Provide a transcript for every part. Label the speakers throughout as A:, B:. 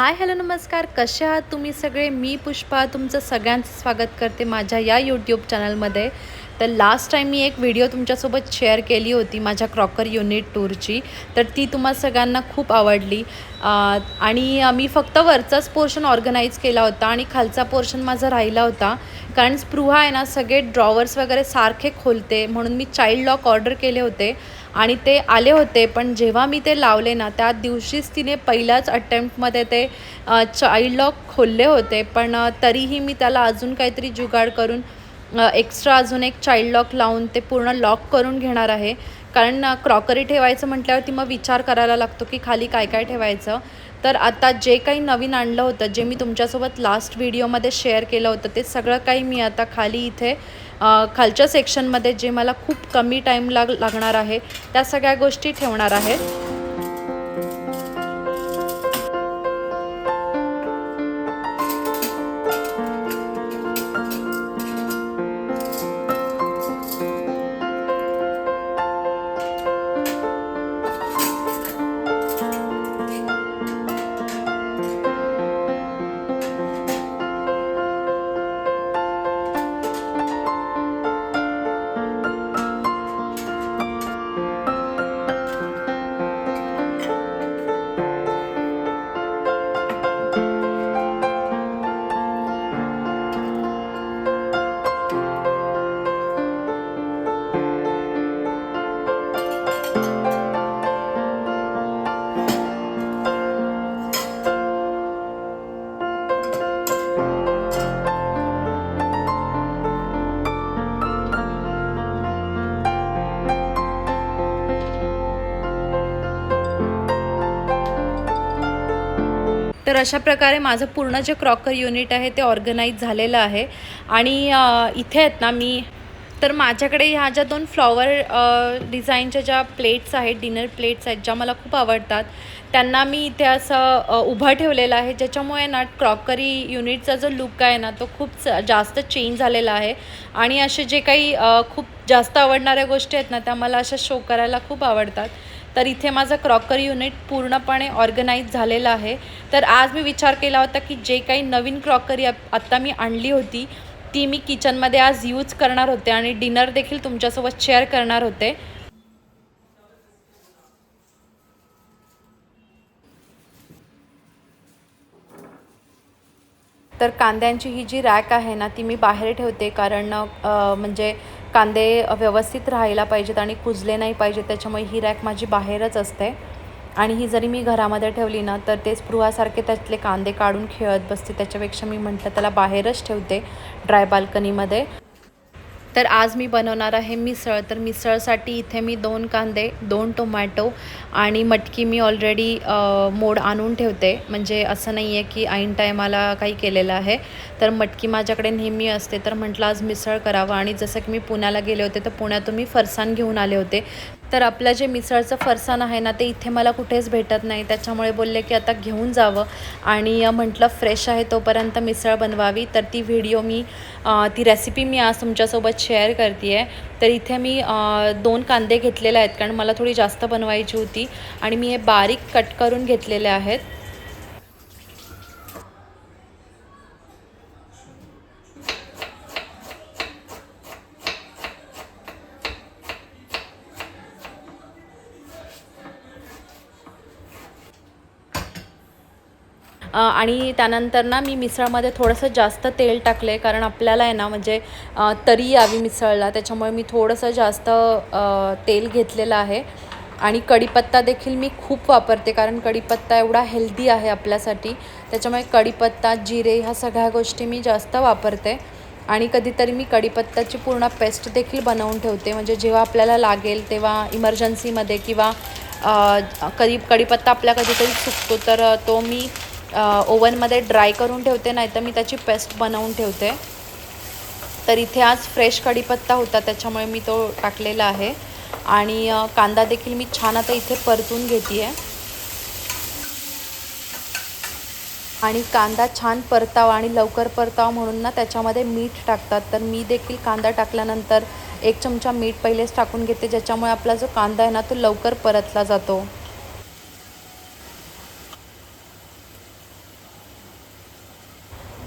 A: Hi hello नमस्कार. कसे आहात तुम्ही सगळे? मी पुष्पा. तुमचं सगळ्यांचं स्वागत करते माझ्या या यूट्यूब चॅनलमध्ये तर लास्ट टाईम मी एक व्हिडिओ तुमच्यासोबत शेअर केली होती माझ्या क्रॉकर युनिट टूरची तर ती तुम्हा सगळ्यांना खूप आवडली. आणि मी फक्त वरचाच पोर्शन ऑर्गनाईज केला होता आणि खालचा पोर्शन माझा राहिला होता. कारण स्पृहा आहे ना सगळे ड्रॉवर्स वगैरे सारखे खोलते. म्हणून मी चाइल्ड लॉक ऑर्डर केले होते. आणि ते आले होते पण जेव्हा मी ते लावले ना त्या दिवशीच तिने पहिल्याच अटेम्प्टमध्ये ते चाइल्ड लॉक खोलले होते. पण तरीही मी त्याला अजून काहीतरी जुगाड करून एक्स्ट्रा अजून एक चाइल्ड लॉक लावून ते पूर्ण लॉक करून घेणार आहे. कारण क्रॉकरी ठेवायचं म्हटल्यावरती मग विचार करायला लागतो की खाली काय काय ठेवायचं. तर आता जे काही नवीन आणलं होतं जे मी तुमच्यासोबत लास्ट व्हिडिओमध्ये शेअर केलं होतं ते सगळं काही मी आता खाली इथे खालच्या सेक्शनमध्ये जे मला खूप कमी टाईम लाग लागणार आहे त्या सगळ्या गोष्टी ठेवणार आहेत तर अशा प्रकारे माझं पूर्ण जे क्रॉकर युनिट आहे ते ऑर्गनाईज झालेलं आहे. आणि इथे आहेत ना मी तर माझ्याकडे ह्या ज्या दोन फ्लॉवर डिझाईनच्या ज्या प्लेट्स आहेत डिनर प्लेट्स आहेत ज्या मला खूप आवडतात त्यांना मी इथे असं उभं ठेवलेलं आहे ज्याच्यामुळे ना क्रॉकरी युनिटचा जो लुक आहे ना तो खूप जास्त चेंज झालेला आहे. आणि असे जे काही खूप जास्त आवडणाऱ्या गोष्टी आहेत ना त्या मला अशा शो करायला खूप आवडतात. तर इथे माझं क्रॉकरी युनिट पूर्णपणे ऑर्गनाईज झालेलं आहे. तर आज मी विचार केला होता की जे काही नवीन क्रॉकरी आत्ता मी आणली होती ती मी किचनमध्ये आज यूज करणार होते आणि डिनर देखील तुमच्यासोबत शेअर करणार होते. तर कांद्यांची ही जी रॅक आहे ना ती मी बाहेर ठेवते कारण म्हणजे कांदे व्यवस्थित राहायला पाहिजेत आणि कुजले नाही पाहिजेत त्याच्यामुळे ही रॅक माझी बाहेरच असते. आणि ही जरी मी घरामध्ये ठेवली ना तर ते स्पृहासारखे त्यातले कांदे काढून खेळत बसते. त्याच्यापेक्षा मी म्हटलं त्याला बाहेरच ठेवते ड्राय बाल्कनीमध्ये. तर आज मी बनवणार आहे मिसळ. तर मिसळसाठी इथे मी दोन कांदे दोन टोमॅटो आणि मटकी मी ऑलरेडी मोड आणून ठेवते. म्हणजे असं नाही आहे की ऐन टायमाला काही केलेलं आहे. तर मटकी माझ्याकडे नेहमी असते. तर म्हटलं आज मिसळ करावं. आणि जसं की मी पुण्याला गेले होते तर पुण्यातून मी फरसाण घेऊन आले होते. तर आपलं जे मिसळचं फरसाण आहे ना ते इथे मला कुठेच भेटत नाही. त्याच्यामुळे बोलले की आता घेऊन जावं. आणि म्हटलं फ्रेश आहे तोपर्यंत मिसळ बनवावी. तर ती व्हिडिओ मी ती रेसिपी मी आज तुमच्यासोबत शेअर करते आहे तर इथे मी दोन कांदे घेतलेले आहेत कारण मला थोडी जास्त बनवायची होती. आणि मी हे बारीक कट करून घेतलेले आहेत. आणि त्यानंतर ना मी मिसळमध्ये थोडंसं जास्त तेल टाकले कारण आपल्याला आहे ना म्हणजे तरी यावी मिसळला. त्याच्यामुळे मी थोडंसं जास्त तेल घेतलेलं आहे. आणि कढीपत्ता देखील मी खूप वापरते कारण कढीपत्ता एवढा हेल्दी आहे आपल्यासाठी. त्याच्यामुळे कढीपत्ता जिरे ह्या सगळ्या गोष्टी मी जास्त वापरते. आणि कधीतरी मी कढीपत्ताची पूर्ण पेस्ट देखील बनवून ठेवते. म्हणजे जेव्हा आपल्याला लागेल तेव्हा इमर्जन्सीमध्ये किंवा कधी कढीपत्ता आपल्या कधीतरी चुकतो तर तो मी ओव्हनमध्ये ड्राय करून ठेवते नाही तर मी त्याची पेस्ट बनवून ठेवते. तर इथे आज फ्रेश कढीपत्ता होता त्याच्यामुळे मी तो टाकलेला आहे. आणि कांदा देखील मी छान आता इथे परतून घेते आहे आणि कांदा छान परतावा आणि लवकर परतावा म्हणून ना त्याच्यामध्ये मीठ टाकतात. तर मी देखील कांदा टाकल्यानंतर एक चमचा मीठ पहिलेच टाकून घेते ज्याच्यामुळे आपला जो कांदा आहे ना तो लवकर परतला जातो.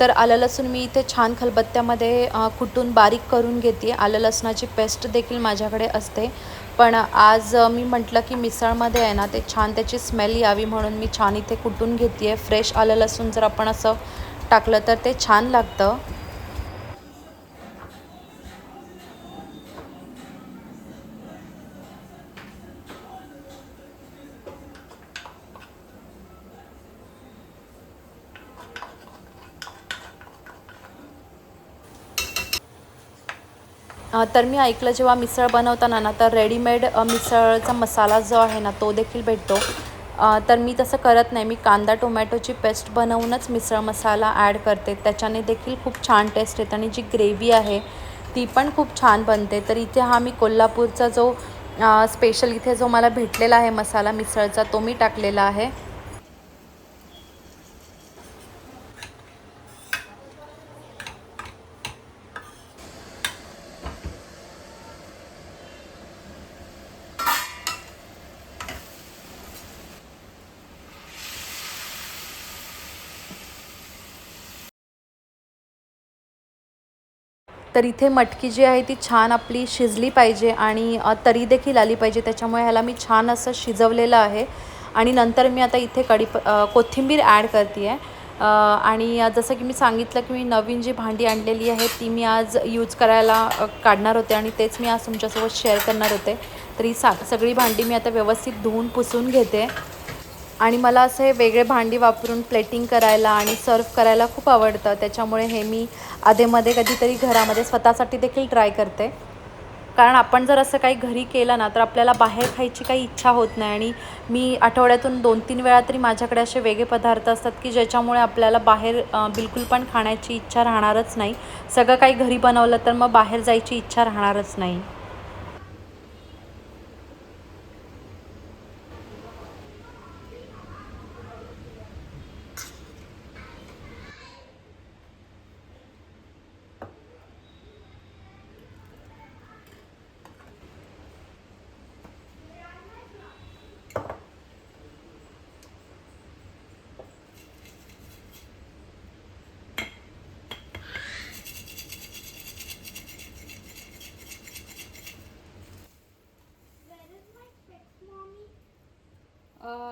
A: तर आलं लसूण मी इथे छान खलबत्त्यामध्ये कुटून बारीक करून घेते. आलं लसणाची पेस्ट देखील माझ्याकडे असते. पण आज मी म्हटलं की मिसळमध्ये आहे ना ते छान त्याची स्मेल यावी म्हणून मी छान इथे कुटून घेते आहे फ्रेश आलं लसूण जर आपण असं टाकलं तर ते छान लागतं. तर मी ऐकलं जेव्हा मिसळ बनवताना ना तर रेडीमेड मिसळचा मसाला जो आहे ना तो देखील भेटतो. तर मी तसं करत नाही. मी कांदा टोमॅटोची पेस्ट बनवूनच मिसळ मसाला ॲड करते. त्याच्याने देखील खूप छान टेस्ट येते आणि जी ग्रेव्ही आहे ती पण खूप छान बनते. तर इथे हा मी कोल्हापूरचा जो स्पेशल इथे जो मला भेटलेला आहे मसाला मिसळचा तो मी टाकलेला आहे. तर इथे मटकी जी आहे ती छान आपली शिजली पाहिजे आणि तरी देखील आली पाहिजे. त्याच्यामुळे ह्याला मी छान असं शिजवलेलं आहे. आणि नंतर मी आता इथे कढी कोथिंबीर ॲड करते आहे आणि जसं की मी सांगितलं की मी नवीन जी भांडी आणलेली आहे ती मी आज यूज करायला काढणार होते आणि तेच मी आज तुमच्यासोबत शेअर करणार होते. तरी सा सगळी भांडी मी आता व्यवस्थित धुवून पुसून घेते. आणि मला असं हे वेगळे भांडी वापरून प्लेटिंग करायला आणि सर्व करायला खूप आवडतं. त्याच्यामुळे हे मी आधेमध्ये कधीतरी घरामध्ये स्वतःसाठी देखील ट्राय करते. कारण आपण जर असं काही घरी केलं ना तर आपल्याला बाहेर खायची काही इच्छा होत नाही. आणि मी आठवड्यातून दोन तीन वेळा तरी माझ्याकडे असे वेगळे पदार्थ असतात की ज्याच्यामुळे आपल्याला बाहेर बिलकुल पण खाण्याची इच्छा राहणारच नाही. सगळं काही घरी बनवलं तर मग बाहेर जायची इच्छा राहणारच नाही.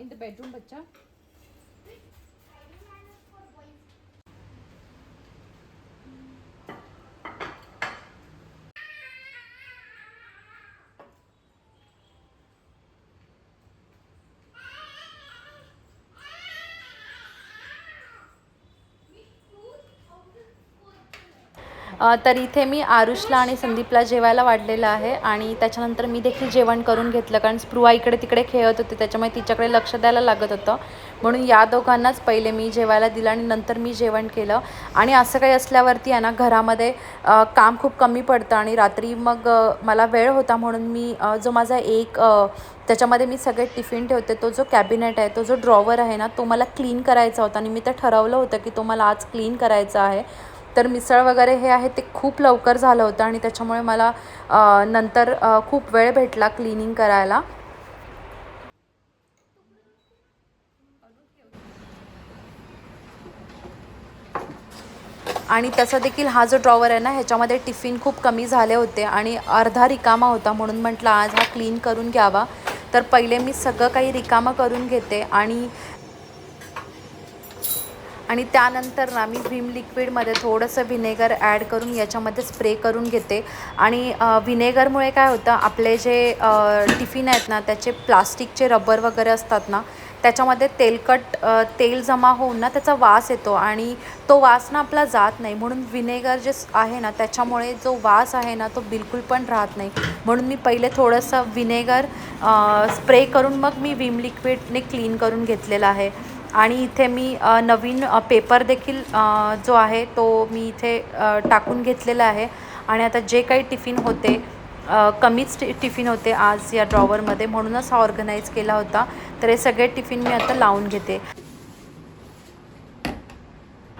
A: इन द बेडरूम बच्चा। तर इथे मी आरुषला आणि संदीपला जेवायला वाढलेलं आहे आणि त्याच्यानंतर मी देखील जेवण करून घेतलं कारण स्पृहा इकडे तिकडे खेळत होती त्याच्यामुळे तिच्याकडे लक्ष द्यायला लागत होतं. म्हणून या दोघांनाच पहिले मी जेवायला दिलं आणि नंतर मी जेवण केलं. आणि असं काही असल्यावरती आहे ना घरामध्ये काम खूप कमी पडतं आणि रात्री मग मला वेळ होता म्हणून मी जो माझा एक त्याच्यामध्ये मी सगळे टिफिन ठेवते तो जो कॅबिनेट आहे तो जो ड्रॉवर आहे ना तो मला क्लीन करायचा होता. आणि मी ते ठरवलं होतं की तो मला आज क्लीन करायचा आहे. तर मिसळ वगैरे हे आहे ते खूप लवकर झालं होतं आणि त्याच्यामुळे मला नंतर खूप वेळ भेटला क्लिनिंग करायला. आणि तसं देखील हा जो ड्रॉवर आहे ना ह्याच्यामध्ये टिफिन खूप कमी झाले होते आणि अर्धा रिकामा होता म्हणून म्हटलं आज हा क्लीन करून घ्यावा. तर पहिले मी सगळं काही रिकामं करून घेते आणि आणि त्यानंतर ना मी व्हीम लिक्विडमध्ये थोडंसं व्हिनेगर ॲड करून याच्यामध्ये स्प्रे करून घेते. आणि व्हिनेगरमुळे काय होतं आपले जे टिफिन आहेत ना त्याचे प्लास्टिकचे रबर वगैरे असतात ना त्याच्यामध्ये तेलकट तेल जमा होऊन ना त्याचा वास येतो आणि तो वास ना आपला जात नाही. म्हणून व्हिनेगर जे आहे ना त्याच्यामुळे जो वास आहे ना तो बिलकुल पण राहत नाही. म्हणून मी पहिले थोडंसं व्हिनेगर स्प्रे करून मग मी विम लिक्विडने क्लीन करून घेतलेलं आहे. आणि इथे मी नवीन पेपर देखील जो आहे तो मी इथे टाकून घेतलेला आहे. आणि आता जे काही टिफिन होते कमीच टि टिफिन होते आज या ड्रॉवरमध्ये म्हणूनच हा ऑर्गनाईज केला होता. तर हे सगळे टिफिन मी आता लावून घेते.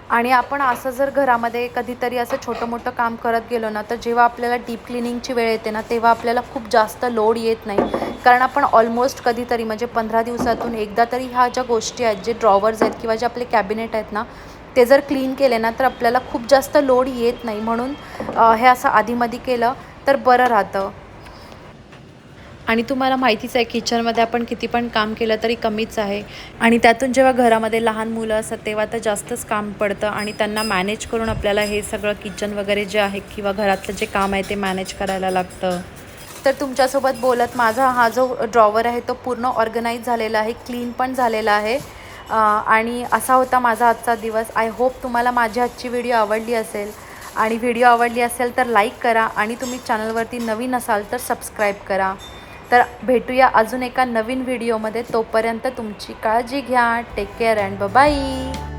A: आणि आपण असं जर घरामध्ये कधीतरी असं छोटं मोठं काम करत गेलो ना तर जेव्हा आपल्याला डीप क्लिनिंगची वेळ येते ना तेव्हा आपल्याला खूप जास्त लोड येत नाही. कारण आपण ऑलमोस्ट कधीतरी म्हणजे पंधरा दिवसातून एकदा तरी ह्या ज्या गोष्टी आहेत जे ड्रॉवर्स आहेत किंवा जे आपले कॅबिनेट आहेत ना ते जर क्लीन केले ना तर आपल्याला खूप जास्त लोड येत नाही. म्हणून हे असं आधीमध्ये केलं तर बरं राहतं. आणि तुम्हाला माहितीच आहे किचनमध्ये आपण किती पण काम केलं तरी कमीच आहे. आणि त्यातून जेव्हा घरामध्ये लहान मुलं असतात तेव्हा तर जास्तच काम पडतं. आणि त्यांना मॅनेज करून आपल्याला हे सगळं किचन वगैरे जे आहे किंवा घरातलं जे काम आहे ते मॅनेज करायला लागतं. तर तुमच्यासोबत बोलत माझा हा जो ड्रॉवर आहे तो पूर्ण ऑर्गनाईज झालेला आहे क्लीन पण झालेला आहे. आणि असा होता माझा आजचा दिवस. आय होप तुम्हाला माझी आजची व्हिडिओ आवडली असेल. आणि व्हिडिओ आवडली असेल तर लाईक करा आणि तुम्ही चॅनलवरती नवीन असाल तर सबस्क्राईब करा. तर भेटूया अजून एका नवीन व्हिडिओमध्ये तोपर्यंत तुमची काळजी घ्या. Take care and bye